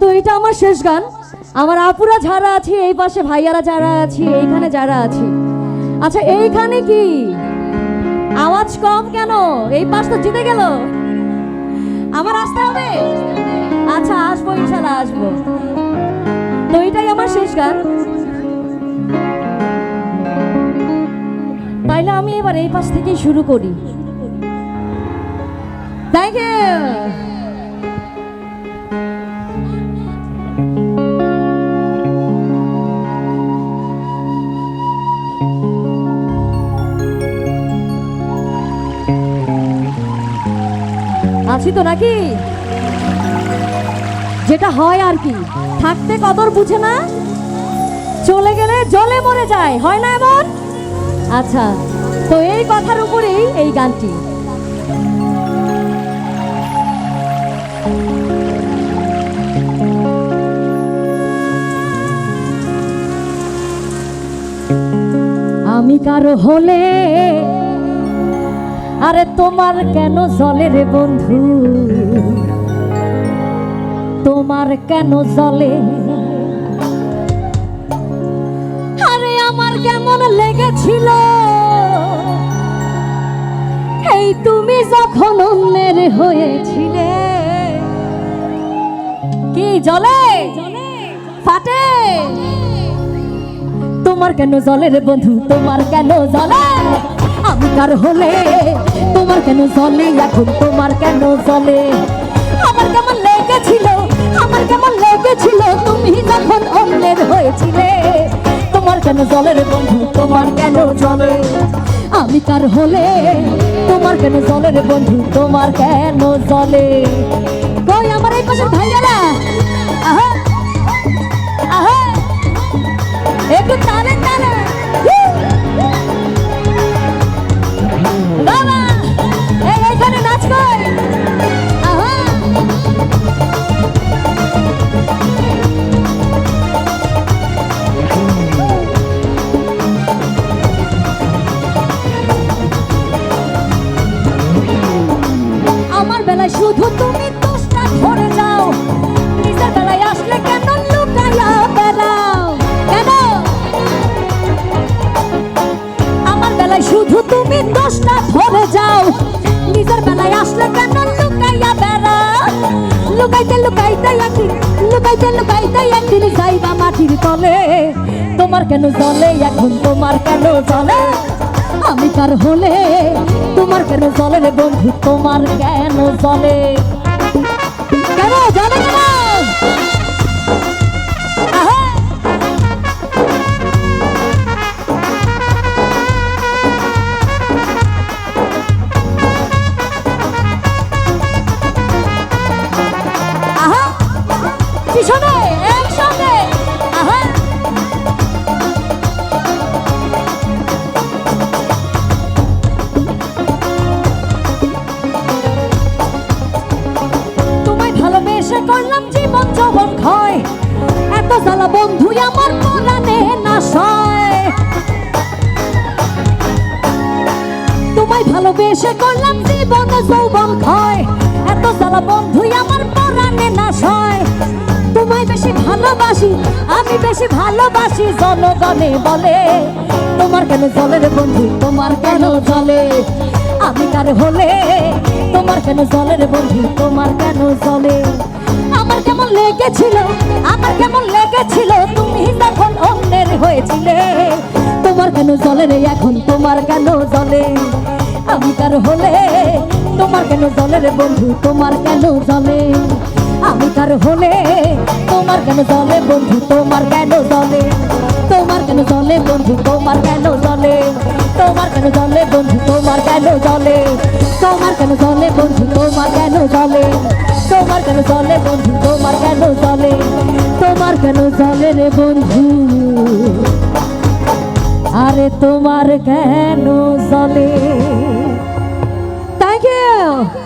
তো এটা আমার শেষ গান। আমার আপুরা যারা আছে, এই পাশে ভাইয়ারা যারা আছে, এইখানে যারা আছে। আচ্ছা এইখানে কি? আওয়াজ কম কেন? এই পাশ তো জিতে গেল। আমার আসতে হবে? আচ্ছা আসব, ইনশাল্লাহ আসব। তো এটাই আমার শেষ গান। তাইলে আমি এবার এই পাশ থেকেই শুরু করি। থ্যাংক ইউ আছি তো নাকি? যেটা হয় আর কি, থাকতে কদর বুঝে না? চলে গেলে জলে মরে যায়, হয় না এমন? আচ্ছা তো এই কথার উপরেই এই গানটি। আমি হলে? আরে তোমার কেন জলে রে বন্ধু? তোমার কেন জলে? আরে আমার কেমন লেগেছিল? এই তুমি যখন অন্যের হয়েছিলে। কি জলে? ফাটে? তোমার কেন জলে রে বন্ধু? তোমার কেন জলে? আমি কার হলে তোমার কেন জলে? এখন তোমার কেন জলে? আমার কেমন লেগেছিল, আমার কেমন লেগেছিল? তুমি যখন অন্যের হয়েছিলে, তোমার কেন জলে রে বন্ধু? তোমার কেন জলে? আমি কার হলে তোমার কেন জলে রে বন্ধু? তোমার কেন জলে? কই আমার এই পাশে ভাইয়ারা? আহা! তুমি দোষটা ধরে যাও নিজের বেলায় আসলে কেন লুকাইয়া বেড়াও? কেন? আমার বেলায় শুধু তুমি দোষটা ধরে যাও। নিজের বেলায় আসলে কেন লুকাইয়া বেড়াও? লুকাইতে লুকাইতে একদিন, লুকাইতে লুকাইতে একদিন যাইবা তোমার কেন জলে? এখন তোমার কেন জলে? আমি কার হলে? কেন জলে রে বন্ধু তোমার কেন জলে? কেন জলে কেন? আহা! আহা! পিছনে জ্বালা বন্ধু, আমার পরাণে না সয়। তোমায় ভালোবেসে করলাম জীবন যৌবন ক্ষয়। এত জ্বালা বন্ধু, আমার পরাণে না সয়। তোমায় বেশি ভালোবাসি, আমি বেশি ভালোবাসি, জনগণে বলে। তোমার কেন জলে রে বন্ধু, তোমার কেন জলে? আমি কার হলে, তোমার কেন জলে রে বন্ধু, তোমার কেন জলে? লেগেছিল আমার কেমন লেগেছিল তুমি যখন অন্যের হয়েছিলে তোমার কেন জলে রে এখন তোমার কেন জলে আমি কার হলে তোমার কেন জলে রে বন্ধু তোমার কেন জলে আমি কার হলে তোমার কেন জলে বন্ধু তোমার কেন জলে তোমার কেন জলে বন্ধু তোমার কেন জলে তোমার কেন জলে বন্ধু তোমার কেন জলে তোমার কেন জলে বন্ধু তোমার কেন জলে তোমার কেন জলে বন্ধু কেন জলে রে বন্ধু? আরে তোমার কেন জলে থ্যাংক ইউ